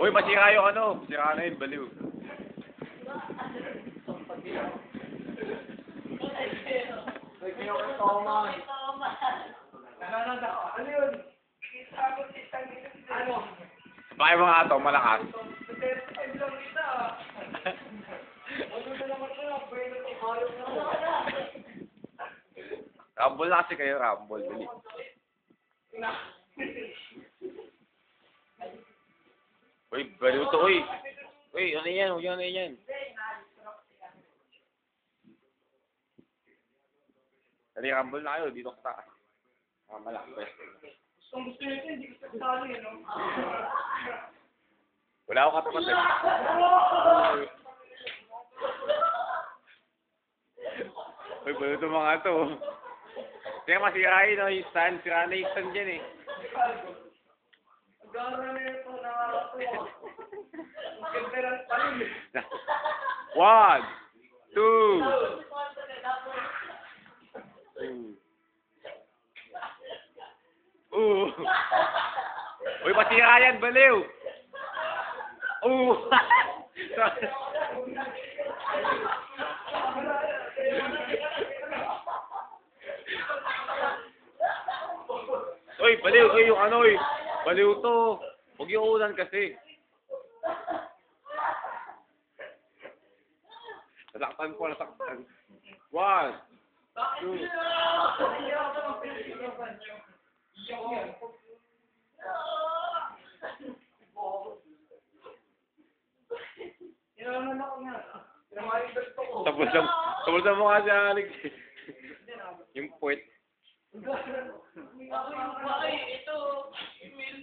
Uy, masira yung ano. Sira na yun, baliw. Bakit mga ato, malakas? Rumble na kasi kayo, Rumble. Dali. Uy, baliw to, uy. Uy, ano yan? Yan, ano yan. Dali, Rumble na kayo. Dito ka taas. Ah, malakas. Kung gusto nyo hindi ko sasali, ano? Wala akong kapatid. Uy, baliw to mga to. Kaya masirahin, no? Yung stand. Sira na yung stand dyan, eh. One, two. Ooh. Uy, masira yan, baliw. Ooh. Uy, baliw kayo yung ano, uy. Baliw to. Huwag yung ulan kasi. Nasaktan ko, nasaktan. One, two. Tapos sa, tapos sa mukha si Alex. yung puwet. Bakit ito. Email.